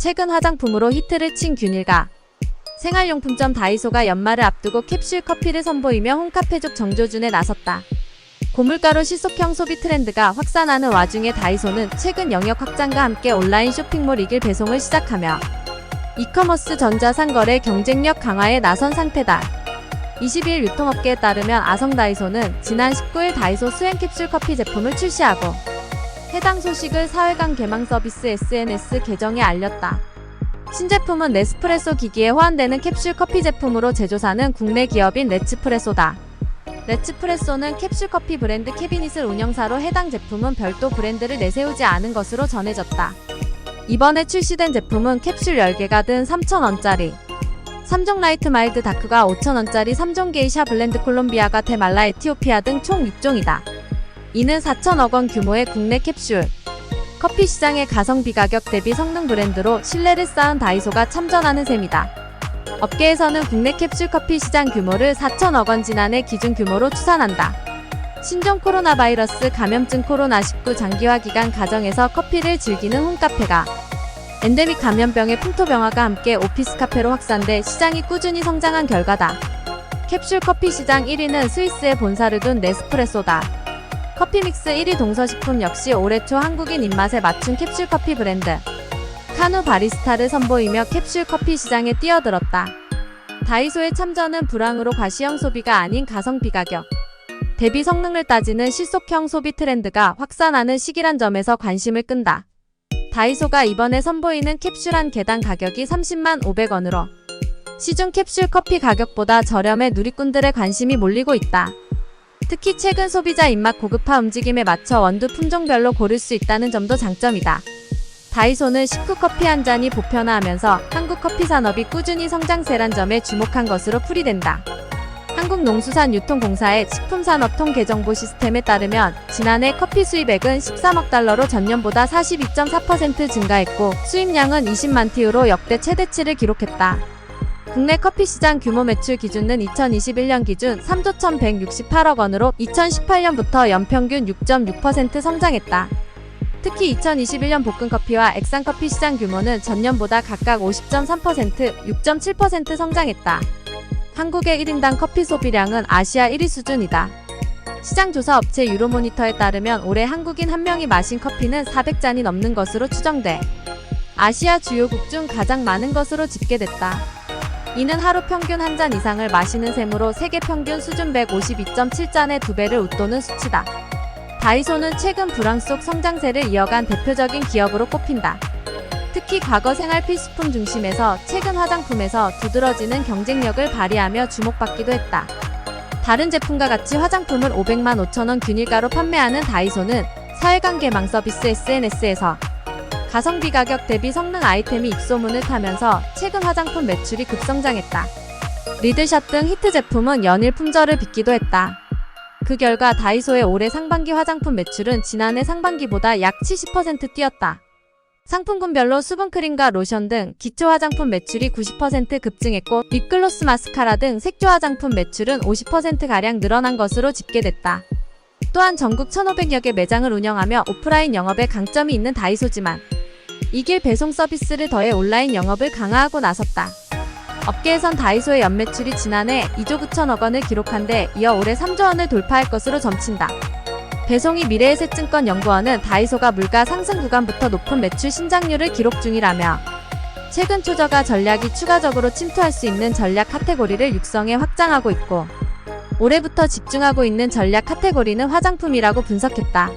최근 화장품으로 히트를 친 균일가. 생활용품점 다이소가 연말을 앞두고 캡슐 커피를 선보이며 홈카페족 정조준에 나섰다. 고물가로 실속형 소비 트렌드가 확산하는 와중에 다이소는 최근 영역 확장과 함께 온라인 쇼핑몰 이길 배송을 시작하며 이커머스 전자상거래 경쟁력 강화에 나선 상태다. 20일 유통업계에 따르면 아성 다이소는 지난 19일 다이소 수행 캡슐 커피 제품을 출시하고 해당 소식을 사회강 개망 서비스 SNS 계정에 알렸다. 신제품은 네스프레소 기기에 호환되는 캡슐 커피 제품으로 제조사는 국내 기업인 레츠프레소다. 레츠프레소는 캡슐 커피 브랜드 캐비닛을 운영사로 해당 제품은 별도 브랜드를 내세우지 않은 것으로 전해졌다. 이번에 출시된 제품은 캡슐 10개가 든 3,000원짜리 3종 라이트 마일드 다크가 5,000원짜리 3종 게이샤 블렌드 콜롬비아가 테말라 에티오피아 등 총 6종이다. 이는 4천억 원 규모의 국내 캡슐 커피 시장의 가성비 가격 대비 성능 브랜드로 신뢰를 쌓은 다이소가 참전하는 셈이다. 업계에서는 국내 캡슐 커피 시장 규모를 4천억 원 지난해 기준 규모로 추산한다. 신종 코로나 바이러스 감염증 코로나19 장기화 기간 가정에서 커피를 즐기는 홈카페가 엔데믹 감염병의 풍토병화가 함께 오피스 카페로 확산돼 시장이 꾸준히 성장한 결과다. 캡슐 커피 시장 1위는 스위스에 본사를 둔 네스프레소다. 커피 믹스 1위 동서식품 역시 올해 초 한국인 입맛에 맞춘 캡슐 커피 브랜드 카누 바리스타를 선보이며 캡슐 커피 시장에 뛰어들었다. 다이소의 참전은 불황으로 과시형 소비가 아닌 가성비 가격. 대비 성능을 따지는 실속형 소비 트렌드가 확산하는 시기란 점에서 관심을 끈다. 다이소가 이번에 선보이는 캡슐 한 개당 가격이 30만 500원으로 시중 캡슐 커피 가격보다 저렴해 누리꾼들의 관심이 몰리고 있다. 특히 최근 소비자 입맛 고급화 움직임에 맞춰 원두 품종별로 고를 수 있다는 점도 장점이다. 다이소는 식후 커피 한 잔이 보편화하면서 한국 커피 산업이 꾸준히 성장세란 점에 주목한 것으로 풀이된다. 한국농수산유통공사의 식품산업통 계정보 시스템에 따르면 지난해 커피 수입액은 13억 달러로 전년보다 42.4% 증가했고 수입량은 20만 티우로 역대 최대치를 기록했다. 국내 커피 시장 규모 매출 기준은 2021년 기준 3조 1,168억 원으로 2018년부터 연평균 6.6% 성장했다. 특히 2021년 볶음커피와 액상커피 시장 규모는 전년보다 각각 50.3%, 6.7% 성장했다. 한국의 1인당 커피 소비량은 아시아 1위 수준이다. 시장 조사 업체 유로모니터에 따르면 올해 한국인 한 명이 마신 커피는 400잔이 넘는 것으로 추정돼 아시아 주요국 중 가장 많은 것으로 집계됐다. 이는 하루 평균 한 잔 이상을 마시는 셈으로 세계 평균 수준 152.7잔의 두 배를 웃도는 수치다. 다이소는 최근 불황 속 성장세를 이어간 대표적인 기업으로 꼽힌다. 특히 과거 생활 필수품 중심에서 최근 화장품에서 두드러지는 경쟁력을 발휘하며 주목받기도 했다. 다른 제품과 같이 화장품을 500만 5천원 균일가로 판매하는 다이소는 사회관계망 서비스 SNS에서 가성비 가격 대비 성능 아이템이 입소문을 타면서 최근 화장품 매출이 급성장했다. 리들샷 등 히트 제품은 연일 품절을 빚기도 했다. 그 결과 다이소의 올해 상반기 화장품 매출은 지난해 상반기보다 약 70% 뛰었다. 상품군별로 수분크림과 로션 등 기초 화장품 매출이 90% 급증했고 립글로스 마스카라 등 색조 화장품 매출은 50%가량 늘어난 것으로 집계됐다. 또한 전국 1,500여 개 매장을 운영하며 오프라인 영업에 강점이 있는 다이소지만 이길 배송 서비스를 더해 온라인 영업을 강화하고 나섰다. 업계에선 다이소의 연매출이 지난해 2조 9천억 원을 기록한 데 이어 올해 3조 원을 돌파할 것으로 점친다. 배송이 미래에셋증권 연구원은 다이소가 물가 상승 구간부터 높은 매출 신장률을 기록 중이라며 최근 초저가 전략이 추가적으로 침투할 수 있는 전략 카테고리를 육성해 확장하고 있고 올해부터 집중하고 있는 전략 카테고리는 화장품이라고 분석했다.